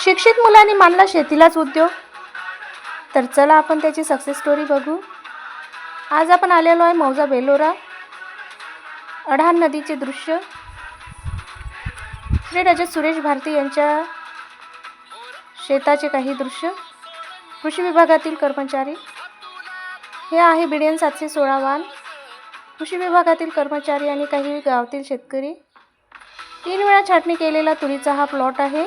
शिक्षित मुलांनी मानला शेतीलाच उद्योग. तर चला आपण त्याची सक्सेस स्टोरी बघू. आज आपण आलेलो आहे मौजा बेलोरा अढाण नदीचे दृश्य. श्री रजत सुरेश भारती यांच्या शेताचे काही दृश्य. कृषी विभागातील कर्मचारी. हे आहे बिडियन सातशे सोळा वान कृषी विभागातील कर्मचारी आणि काही गावातील शेतकरी. तीन वेळा छाटणी केलेला तुरीचा हा प्लॉट आहे.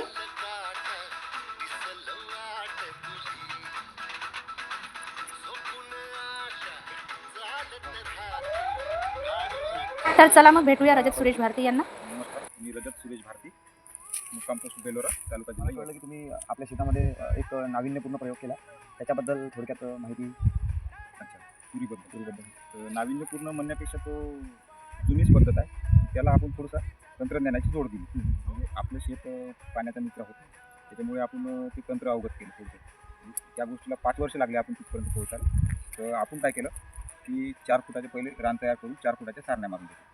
तर चला मग भेटूया रजत सुरेश भारती यांना. नमस्कार मी रजत सुरेश भारती मुक्काम पोस्ट बेलोरा तालुका जिल्हा मला कळलं की तुम्ही आपल्या शेतामध्ये एक नाविन्यपूर्ण प्रयोग केला. त्याच्याबद्दल थोडक्यात माहिती अच्छा तुरीबद्दल. तुरीबद्दल. तर नाविन्यपूर्ण म्हणण्यापेक्षा तो जुनीच पद्धत आहे. त्याला आपण थोडंसं तंत्रज्ञानाची जोड दिली. म्हणजे आपलं शेत पाण्याचा मित्र होतं. त्याच्यामुळे आपण ते तंत्र अवगत केलं थोडंसं त्या गोष्टीला पाच वर्ष लागले आपण तिथपर्यंत पोहोचायला. तर आपण काय केलं? की चार फुटाचे पहिले रान तयार करून चार फुटाच्या सारण्या मारून दिल्या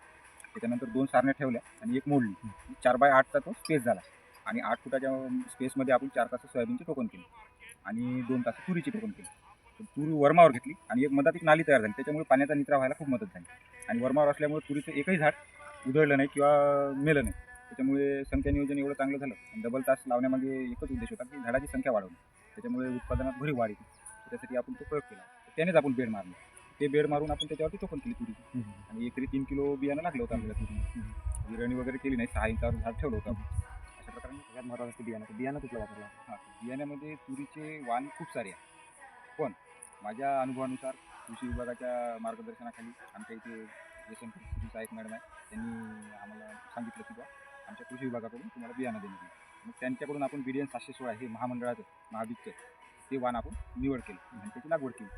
त्याच्यानंतर दोन सारण्या ठेवल्या आणि एक मोडली. चार बाय आठचा तो स्पेस झाला. आणि आठ फुटाच्या स्पेसमध्ये आपण चार तास सोयाबीनचे टोकन केले. आणि दोन तास तुरीचे टोकन केले. तुरी तूर वर्मावर घेतली आणि एक मधात एक नाली तयार झाली. त्याच्यामुळे पाण्याचा निचरा व्हायला खूप मदत झाली. आणि वर्मावर असल्यामुळे तुरीचं एकही झाड उधळलं नाही किंवा मेलं नाही. त्याच्यामुळे संख्या नियोजन एवढं चांगलं झालं. आणि डबल तास लावण्यामागे एकच उद्देश होता की झाडाची संख्या वाढवली त्याच्यामुळे उत्पादनात भरी वाढ येते. त्यासाठी आपण तो प्रयोग केला. त्यानेच आपण बेड मारला. ते बेड मारून आपण त्याच्यावरती टोकन केली तुरीची. आणि एकरी तीन किलो बियाणं लागलं होतं आपल्याला तुरीला विरणी वगैरे केली नाही सहा इंचावर झाड ठेवलं होतं. अशा प्रकारे सगळ्यात महत्त्वाचं असते बियाणं. बियाणं कुठलं वापरलं? हां बियाण्यामध्ये तुरीचे वाण खूप सारे आहे पण माझ्या अनुभवानुसार कृषी विभागाच्या मार्गदर्शनाखाली आमच्या इथे जयशंकर सहाय्यक मॅडम आहे त्यांनी आम्हाला सांगितलं की बा आमच्या कृषी विभागाकडून तुम्हाला बियाणं देण्यात येईल. मग त्यांच्याकडून आपण बिडियन सातशे सोळा हे महामंडळाचं महाबीजचं ते वाण आपण निवड केलं. आणि त्याची लागवड केली.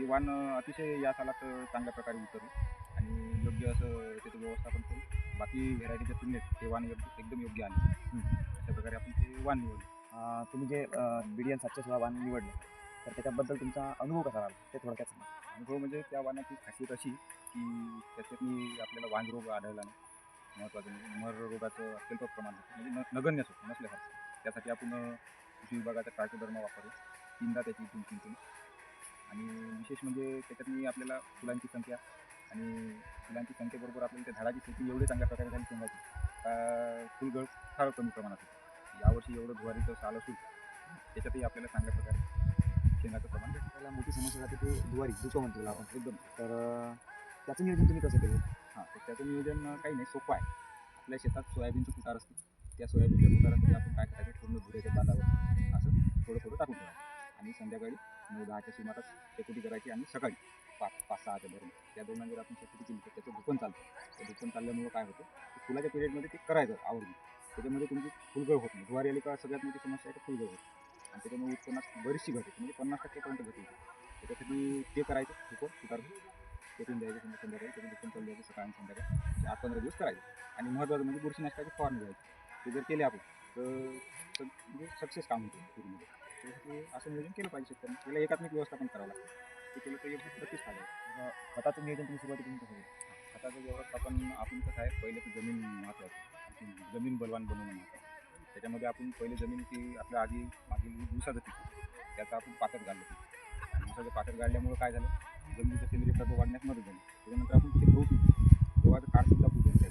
ते वाण अतिशय या सालात चांगल्या प्रकारे उतरलं आणि योग्य असं त्याचं व्यवस्थापन करून बाकी व्हेरायटीच्या तुलनेत ते वाण योग्य- एकदम योग्य आले. अशा प्रकारे आपण ते वाण निवडलं. तुम्ही जे बिडियन सातशे सोळा वाण निवडलं तर त्याच्याबद्दल तुमचा अनुभव कसा राहिला? ते थोडक्यात सांगा. अनुभव म्हणजे त्या वाणाची खासियत अशी की त्याच्यातनी आपल्याला वांग रोग आढळला नाही. महत्त्वाचं म्हणजे मर रोगाचं अत्यल्प प्रमाण होतं. म्हणजे न नगण्यच होतं नसल्यासारखं. त्यासाठी आपण कृषी विभागाचा ट्रायकोडर्मा वापरतो. तीनदा त्याची तीन तीन केली आणि विशेष म्हणजे त्याच्यातनी आपल्याला फुलांची संख्या आणि फुलांची संख्येबरोबर आपल्याला त्या झाडाची स्थिती एवढी चांगल्या प्रकारे झाली शेंगाची. का फुलगळ फार कमी प्रमाणात होती. यावर्षी एवढं ज्वारीचं साल असून त्याच्यातही आपल्याला चांगल्या प्रकारे शेंगाचं प्रमाण त्याला मोठी समस्या जाते ते दुवारी दुसरं म्हणतो आपण. एकदम. तर त्याचं नियोजन तुम्ही कसं केलं? हां तर त्याचं नियोजन काही नाही सोपं आहे. आपल्या शेतात सोयाबीनचं कुटार असते त्या सोयाबीनच्या कुटारामध्ये आपण काय करायचं? पूर्ण धुऱ्याच्या बांधावर असं थोडं थोडं टाकून ठेवायचं. आणि संध्याकाळी नऊ दहाच्या सुमारास शेकोटी करायची आणि सकाळी पाच पाच सहाच्या दरम्यान. त्या दरम्यान जर आपण शेकोटी केली तर त्याचं दुकान चालतं. त्या दुकान चालल्यामुळं काय होतं? फुलाच्या पिरियडमध्ये ते करायचं आवडून. त्याच्यामध्ये तुमची फुलगळ होत नाही. ज्वारी आली का सगळ्यात मोठी समस्या आहे की? फुलगळ होते आणि त्याच्यामुळे उत्पन्नात बरीचशी घट म्हणजे पन्नास टक्केपर्यंत घट होते. त्याच्यासाठी ते करायचं धुपण सुधार पेटून द्यायचं समजा संध्याकाळी त्याचं दुकान चालू द्यायचं सकाळी आणि संध्याकाळी. म्हणजे आठ पंधरा दिवस करायचं. आणि महत्त्वाचं म्हणजे बुरशी नाशकाचे फॉर्म घ्यायचं. ते जर केले आपण तर म्हणजे सक्सेस काम होतं. पूर्ण ते असं नियोजन केलं पाहिजे शेतकऱ्यांनी? त्याला एकात्मिक व्यवस्थापन करावं लागतं. ते केलं तर योग्य नक्कीच आहे खताचं नियोजन तुम्ही सुरुवातीपासून कसं केलं खताचं व्यवस्थापन आपण कसं आहे पहिले तर जमीन महत्त्वाचं जमीन बलवान बनवणं महत्त्वाचं त्याच्यामध्ये आपण पहिले जमीन की आपल्या आधी मागील दिवसाचं पीक त्याचं आपण पातळ घाललं पीक दिवसाचं पातळ गाळल्यामुळं काय झालं? जमिनीचं सेंद्रिय तत्व वाढण्यास मदत झाली. त्याच्यानंतर आपण तिथे गहू पीक गव्हाचं काळ पूजन पुजलं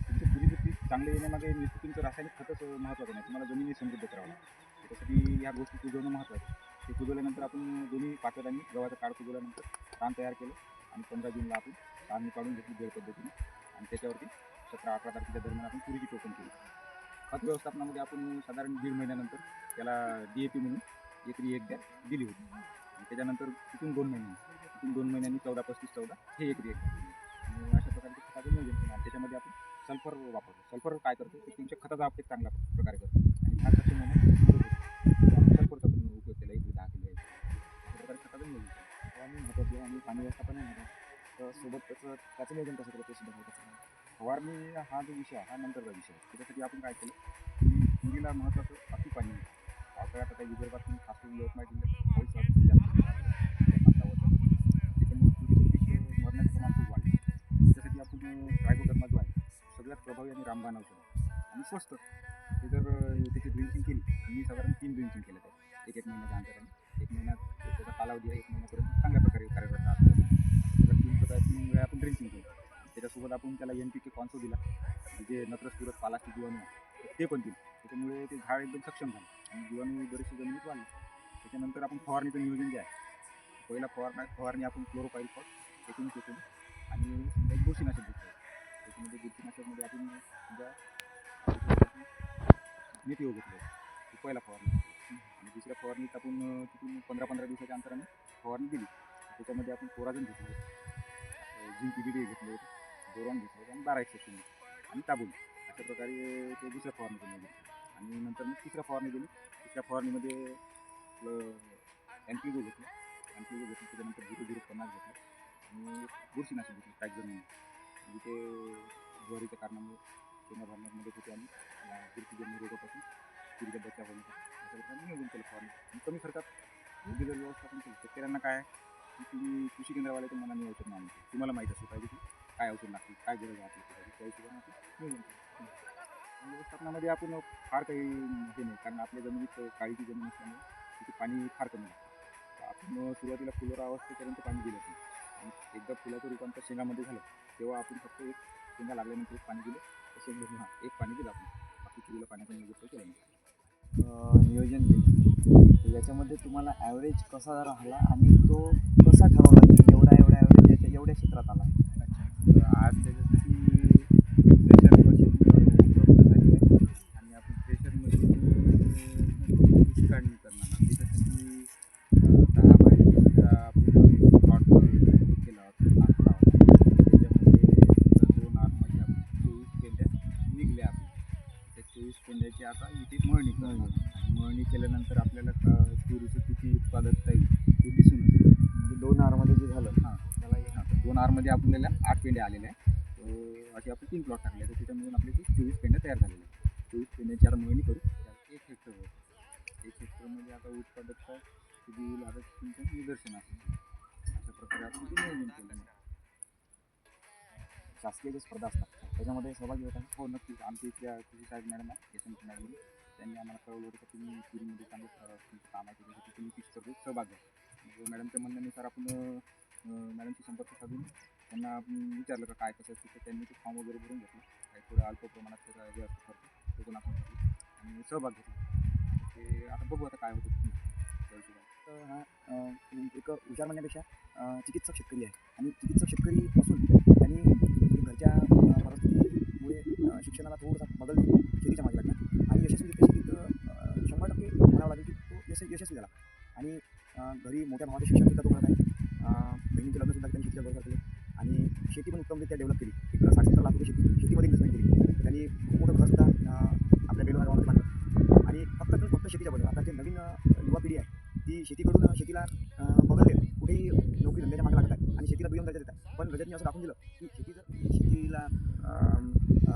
तुमचं पुरीचं पीक चांगलं येण्यामागे निश्चित तुमचं रासायनिक खतच महत्त्वाचं नाही. तुम्हाला जमिनी समृद्ध करावं लागतं. त्याच्यासाठी ह्या गोष्टी कुजवणं महत्त्वाचं आहे. ते कुजवल्यानंतर आपण दोन्ही पातळ आणि गव्हाचं काळ कुजवल्यानंतर ताण तयार केलं आणि पंधरा जूनला आपण ताण काढून घेतली बेड पद्धतीने. आणि त्याच्यावरती सतरा अठरा तारखेच्या दरम्यान आपण तुरीची टोकन केली. खत व्यवस्थापनामध्ये आपण साधारण दीड महिन्यानंतर त्याला डी ए पी म्हणून एकरी एक गॅस दिली होती. आणि त्याच्यानंतर तिथून दोन महिने तिथून दोन महिन्यांनी चौदा पस्तीस चौदा हे एकरी एक आणि अशा प्रकारचे खताचं नियोजन केलं. आणि त्याच्यामध्ये आपण सल्फर वापरतो. सल्फर काय करतो? ते तुमच्या खताचा अपटेक चांगला प्रकारे करतो. महत्त्वाचं सोबत त्याचं त्याचं नियोजन कसं करतो सुद्धा महत्त्वाचं फवारणी हा जो विषय आहे हा नंतरचा विषय आहे. त्याच्यासाठी आपण काय केलं? की तुरीला महत्त्वाचं अति पाणी पावसाळ्यात आता विदर्भातून खास करून यवतमाळ जिल्ह्यात पाऊस जास्त त्याच्यामुळे तुरीचं पीक मरण्याचं प्रमाण खूप वाढलं. त्याच्यासाठी आपण ट्रायकोडर्मा जो आहे सगळ्यात प्रभावी आणि रामबाण औषध आणि स्वस्त. ते जर त्याची ड्रिंकिंग केली मी साधारण तीन ड्रिंकिंग केलं त्या एक एक महिन्याच्या अंतराने. एक महिन्यात त्याचा कालावधी आहे एक महिन्यापर्यंत चांगल्या प्रकारे कार्यरत राहतो. तर तीन वेळा आपण ड्रिंकिंग केलं त्याच्यासोबत आपण त्याला एन पी के कॉन्सो दिला. जे नत्रस्फुरत पालाची जीवाणू आहे ते पण दिलं. त्याच्यामुळे ते झाड एकदम सक्षम झालं. आणि जीवाणू बरेचसे जमिनीत वाढले. त्याच्यानंतर आपण फवारणीचं नियोजन जे आहे पहिला फवारणा फवारणी आपण क्लोरोपाईल फॉट एकूण घेतो आणि एक बुरशीनाशक घेतो त्याच्यामध्ये बुरशीनाशकमध्ये आपण समजा नीट योग घेतलं. ती पहिला फवारणी आणि दुसऱ्या फवारणीत आपण तिथून पंधरा पंधरा दिवसाच्या अंतराने फवारणी दिली. त्याच्यामध्ये आपण कोराजन घेतलं. जिंकी पी घेतले होते. बोरॉन घेतलं आणि बारा एक्सेप्शन आणि ताबून अशा प्रकारे ते दुसऱ्या फवारणी नियोजन केलं आणि नंतर मग तिसऱ्या फवारणी दिली तिसऱ्या फवारणीमध्ये आपलं एनपीगो घेतलं. एनपीगो घेतलं. त्याच्यानंतर झिरो झिरो पन्नास घेतलं. आणि बुरशीनाशक घेतलं. ट्रॅक्झन म्हणजे ते ज्वारीच्या कारणामुळे शेंगा भरण्यात मदत होते आणि बुरशीजन्य रोगापासून तुरीच्या बचाव होण्यासाठी. अशा प्रकारे नियोजन केलं फवारणी कमी खर्चात योग्य व्यवस्थापन केलं. शेतकऱ्यांना काय आहे? तुम्ही कृषी केंद्रवाल्याच्या मनाने औषध नाही तुम्हाला माहीत असलं पाहिजे की काय औषध लागते काय गरज आहे आपली त्या हिशोबाने आपण नियोजन व्यवस्थापनामध्ये आपण फार काही हे नाही कारण आपल्या जमिनीत काळीची जमीन असल्यामुळे तिथे पाणी फार कमी लागतं. आपण सुरुवातीला फुलोरा अवस्थेपर्यंत पाणी दिलं नाही आणि एकदा फुलाचं रूपांतर शेंगामध्ये झालं तेव्हा आपण फक्त एक शेंगा लागल्यानंतर एक पाणी दिलं तर शेंगा एक पाणी दिलं आपण बाकी किलोला पाण्याचा नियोजन केला नाही. नियोजन केलं. याच्यामध्ये तुम्हाला ॲव्हरेज कसा राहिला आणि तो कसा ठरवला की एवढा एवढा ॲव्हरेज एवढ्या क्षेत्रात आला? आज त्याच्या प्रेशर मशीन उपलब्ध झाली आहे आणि आपण प्रेशर मशीन काढणी करणार त्याच्यासाठी अं, दहा बायचा आपण प्लॉट हे केला होता आखला होता त्याच्यामध्ये दोन आतमध्ये आपण चोवीस पेंड्या निघल्या आपण त्या चोवीस पेंड्याची आता इथे मळणी करणार आणि मळणी केल्यानंतर आपल्याला क- तुरीचं किती उत्पादकता येईल ते दिसून येतं म्हणजे दोन आरमध्ये जे झालं हां त्याला एक- आपल्याला आठ पेंड्या आलेल्या आहे असे आपण तीन प्लॉट टाकले तर त्याच्यामधून आपले ते चोवीस पेंड्या तयार झालेल्या आहेत. चोवीस पेंड्याची आता मळणी करू त्यात एक हेक्टरवर एक हेक्टरमध्ये आता उत्पादकता किती येईल आता तुमचं निदर्शन असेल. अशा प्रकारे आपण ते नियोजन केलं शासकीय ज्या स्पर्धा असतात त्याच्यामध्ये सहभागी होता हो नक्कीच. आमच्या इथल्या कृषी साहेब मॅडम आहे एस एम मॅडम त्यांनी आम्हाला कळवलं होतं की तुम्ही तुरीमध्ये चांगलं काम आहे त्याच्यासाठी तुम्ही ती सहभाग घ्या मग मॅडमच्या म्हणण्यानुसार आपण मॅडमशी संपर्क साधून त्यांना आपण विचारलं का काय कसं असतं तर त्यांनी ते फॉर्म वगैरे भरून घेतला. काही थोडं अल्प प्रमाणात त्याचा हे असतो खर्च तो पण आपण आणि सहभाग घेतला. ते आता बघू आता काय होतं. तर हा एक विचार म्हणण्यापेक्षा चिकित्सक शेतकरी आहे. आणि चिकित्सक शेतकरी असून त्यांनी घरच्या परिस्थितीमुळे शिक्षणाला थोडासा बदल शेतीच्या मागे लागला. आणि यशस्वी शेतीत शंभर टक्के म्हणावं लागेल की तो यश यशस्वी झाला. आणि घरी मोठ्या भावाचे शिक्षणसुद्धा तो करत आहे. बहिणीचे लग्नसुद्धा त्यांनी शेतीच्या बरोबर केले. आणि शेती पण उत्तमरित्या डेव्हलप केली. एक साठ सत्तर लाख रुपये शेती शेतीमध्ये इन्व्हेस्टमेंट केली. त्यांनी खूप मोठं घरसुद्धा आपल्या बेलोरा गावामध्ये बांधलं. आणि फक्त तर फक्त शेतीच्या बरोबर. आता जे नवीन युवा पिढी आहे ती शेतीकडून शेतीला बघत आहे कुठेही नोकरी धंद्याच्या मागे लागत आहे आणि शेतीला दुय्यम दर्जा देतात पण रजतने असं दाखवून दिलं की शेती जर शेतीला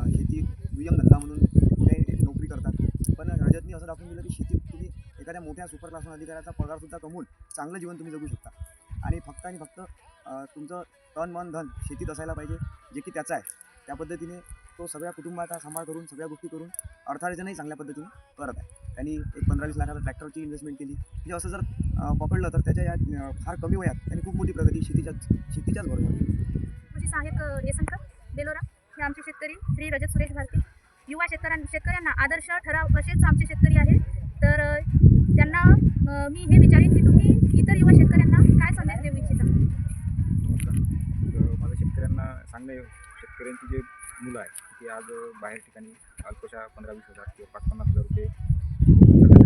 शेती दुय्यम धंदा म्हणून कुठे नोकरी करतात. पण रजतनी असं दाखवून दिलं की शेती तुम्ही एखाद्या मोठ्या सुपर क्लासमध्ये अधिकाऱ्याचा पगारसुद्धा कमवून चांगलं जीवन तुम्ही जगू शकता. आणि फक्त आणि फक्त तुमचं तन मन धन शेतीत असायला पाहिजे जे की त्याचं आहे. त्या पद्धतीने तो सगळ्या कुटुंबाचा सांभाळ करून सगळ्या गोष्टी करून अर्थार्जनही चांगल्या पद्धतीने करत आहे. त्यांनी एक पंधरा वीस लाखाचा ट्रॅक्टरची इन्व्हेस्टमेंट केली. म्हणजे असं जर पकडलं तर त्याच्या या फार कमी वयात त्यांनी खूप मोठी प्रगती शेतीच्याच शेतीच्याच बरोबर म्हणजे कृषी सहाय्यक बेलोरा हे आमचे शेतकरी श्री रजत सुरेश भारती. युवा शेतकऱ्यां शेतकऱ्यांना आदर्श ठराव असेच आमचे शेतकरी आहेत. तर त्यांना मी हे विचारेन की तुम्ही इतर युवा शेतकऱ्यांना काय संदेश देऊ इच्छिता तर माझ्या शेतकऱ्यांना सांगणे शेतकऱ्यांची जे मुलं आहेत ती आज बाहेर ठिकाणी अल्पशा पंधरा वीस हजार किंवा पाच पन्नास हजार रुपये